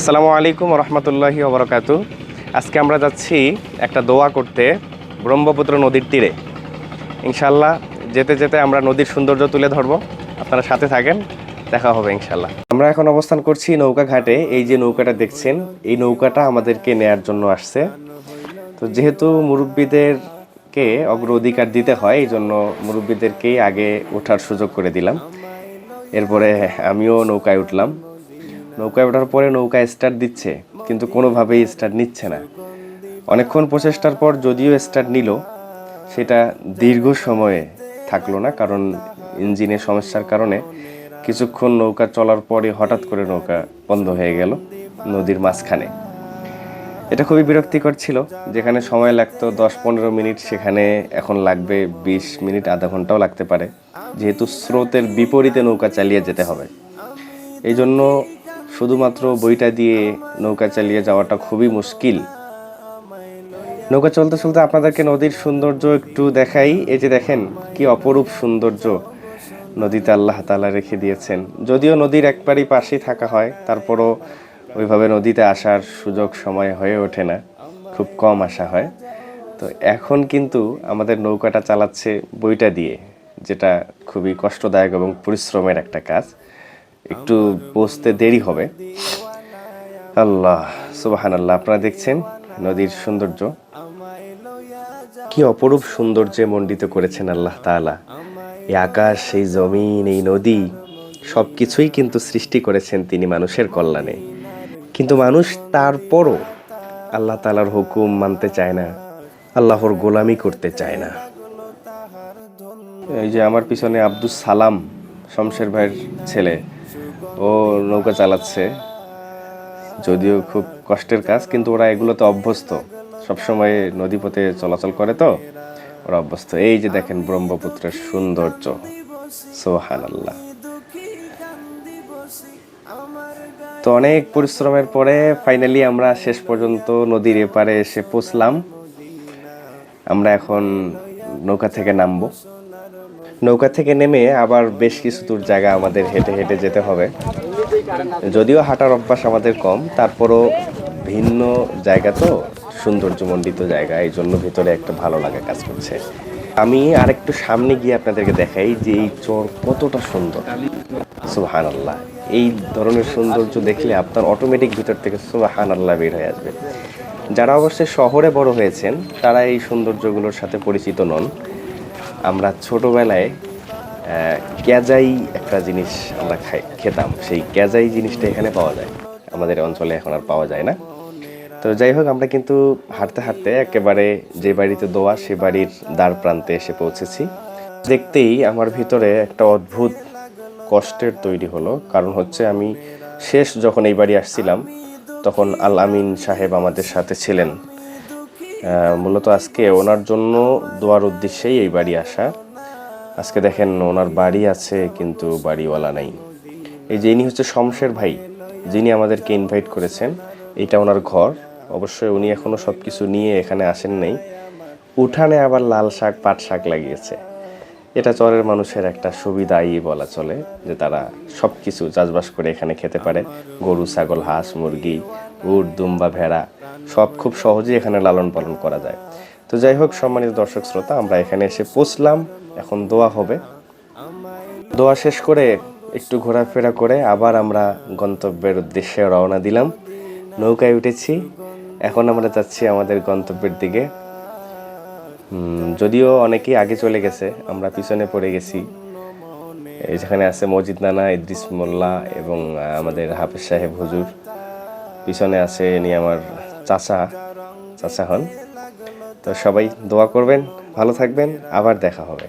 আসসালামু আলাইকুম রহমতুল্লাহি ওবরাকাত। আজকে আমরা যাচ্ছি একটা দোয়া করতে ব্রহ্মপুত্র নদীর তীরে। ইনশাল্লাহ যেতে যেতে আমরা নদীর সৌন্দর্য তুলে ধরবো। আপনারা সাথে থাকেন, দেখা হবে ইনশাল্লাহ আমরা এখন অবস্থান করছি নৌকা ঘাটে। এই যে নৌকাটা দেখছেন, এই নৌকাটা আমাদেরকে নেয়ার জন্য আসছে। তো যেহেতু মুরব্বীদেরকে অগ্রাধিকার দিতে হয়, এই জন্য মুরব্বীদেরকেই আগে ওঠার সুযোগ করে দিলাম। এরপরে আমিও নৌকায় উঠলাম। নৌকায় ওঠার পরে নৌকা স্টার্ট দিচ্ছে, কিন্তু কোনোভাবেই স্টার্ট নিচ্ছে না। অনেকক্ষণ প্রচেষ্টার পর যদিও স্টার্ট নিল, সেটা দীর্ঘ সময়ে থাকল না, কারণ ইঞ্জিনের সমস্যার কারণে কিছুক্ষণ নৌকা চলার পরে হঠাৎ করে নৌকা বন্ধ হয়ে গেল নদীর মাঝখানে। এটা খুবই বিরক্তিকর ছিল, যেখানে সময় লাগতো দশ পনেরো মিনিট, সেখানে এখন লাগবে বিশ মিনিট, আধা ঘন্টাও লাগতে পারে, যেহেতু স্রোতের বিপরীতে নৌকা চালিয়ে যেতে হবে। এই জন্য শুধুমাত্র বইটা দিয়ে নৌকা চালিয়ে যাওয়াটা খুবই মুশকিল। নৌকা চলতে চলতে আপনাদেরকে নদীর সৌন্দর্য একটু দেখাই। এই যে দেখেন, কি অপরূপ সৌন্দর্য নদীতে আল্লাহ তালা রেখে দিয়েছেন। যদিও নদীর একবারই পাশেই থাকা হয়, তারপরও ওইভাবে নদীতে আসার সুযোগ সময় হয়ে ওঠে না। খুব কম আসা হয়। তো এখন কিন্তু আমাদের নৌকাটা চালাচ্ছে বইটা দিয়ে, যেটা খুবই কষ্টদায়ক এবং পরিশ্রমের একটা কাজ। একটু বসতে দেরি হবে। আল্লাহ সুবাহান আল্লাহ আপনারা দেখছেন নদীর সৌন্দর্য। কি অপরূপ সৌন্দর্যে মণ্ডিত করেছেন আল্লাহ তাআলা। এই আকাশ, এই জমিন, এই নদী সব কিছুই কিন্তু সৃষ্টি করেছেন তিনি মানুষের কল্যাণে। কিন্তু মানুষ তারপরও আল্লাহ তালার হুকুম মানতে চায় না, আল্লাহর গোলামি করতে চায় না। এই যে আমার পিছনে আব্দুস সালাম, শমশের ভাইয়ের ছেলে। ও নৌকা চালাচ্ছে। যদিও খুব কষ্টের কাজ, কিন্তু ওরা এগুলোতে অভ্যস্ত। সবসময় নদীপথে চলাচল করে তো, ওরা অভ্যস্ত। এই যে দেখেন ব্রহ্মপুত্রের সৌন্দর্য। সোহান আল্লাহ তো অনেক পরিশ্রমের পরে ফাইনালি আমরা শেষ পর্যন্ত নদীর এপারে এসে পৌঁছলাম। আমরা এখন নৌকা থেকে নামবো। নৌকা থেকে নেমে আবার বেশ কিছু দূর জায়গা আমাদের হেঁটে হেঁটে যেতে হবে। যদিও হাঁটার অভ্যাস আমাদের কম, তারপরও ভিন্ন জায়গা তো সৌন্দর্যমণ্ডিত জায়গা, এই জন্য ভিতরে একটা ভালো লাগা কাজ করছে। আমি আরেকটু সামনে গিয়ে আপনাদেরকে দেখাই যে এই চর কতটা সুন্দর। সুবাহান আল্লাহ এই ধরনের সৌন্দর্য দেখলে আপনার অটোমেটিক ভিতর থেকে সুবাহান আল্লাহ বের হয়ে আসবে। যারা অবশ্যই শহরে বড় হয়েছেন, তারা এই সৌন্দর্যগুলোর সাথে পরিচিত নন। আমরা ছোটবেলায় ক্যাজাই একটা জিনিস আমরা খাই, খেতাম। সেই ক্যাজাই জিনিসটা এখানে পাওয়া যায়। আমাদের অঞ্চলে এখন আর পাওয়া যায় না। তো যাই হোক, আমরা কিন্তু হাঁটতে হাঁটতে একেবারে যে বাড়িতে দোয়া, সে বাড়ির দ্বার প্রান্তে এসে পৌঁছেছি। দেখতেই আমার ভিতরে একটা অদ্ভুত কষ্টের তৈরি হলো। কারণ হচ্ছে আমি শেষ যখন এই বাড়ি আসছিলাম, তখন আল আমিন সাহেব আমাদের সাথে ছিলেন। মূলত আজকে ওনার জন্য দোয়ার উদ্দেশ্যেই এই বাড়ি আসা। আজকে দেখেন ওনার বাড়ি আছে কিন্তু বাড়িওয়ালা নাই। এই যে ইনি হচ্ছে শমশের ভাই, যিনি আমাদেরকে ইনভাইট করেছেন, এটা ওনার ঘর। অবশ্যই উনি এখনও সব কিছু নিয়ে এখানে আসেন নাই। উঠানে আবার লাল শাক, পাট শাক লাগিয়েছে। এটা চরের মানুষের একটা সুবিধাই বলা চলে, যে তারা সব কিছু চাষবাস করে এখানে খেতে পারে। গরু, ছাগল, হাঁস, মুরগি, উট, দুম্বা, ভেড়া সব খুব সহজেই এখানে লালন পালন করা যায়। তো যাই হোক, সম্মানিত দর্শক শ্রোতা, আমরা এখানে এসে পৌঁছলাম। এখন দোয়া হবে। দোয়া শেষ করে একটু ঘোরাফেরা করে আবার আমরা গন্তব্যের উদ্দেশ্যে রওনা দিলাম। নৌকায় উঠেছি। এখন আমরা যাচ্ছি আমাদের গন্তব্যের দিকে। যদিও অনেকেই আগে চলে গেছে, আমরা পিছনে পড়ে গেছি। যেখানে আছে মজিদ নানা, ইদ্রিস মোল্লা এবং আমাদের হাফেজ সাহেব হুজুর। পিছনে আছে ইনি আমার চাচা চাচা হন। তো সবাই দোয়া করবেন ভালো থাকবেন আবার দেখা হবে।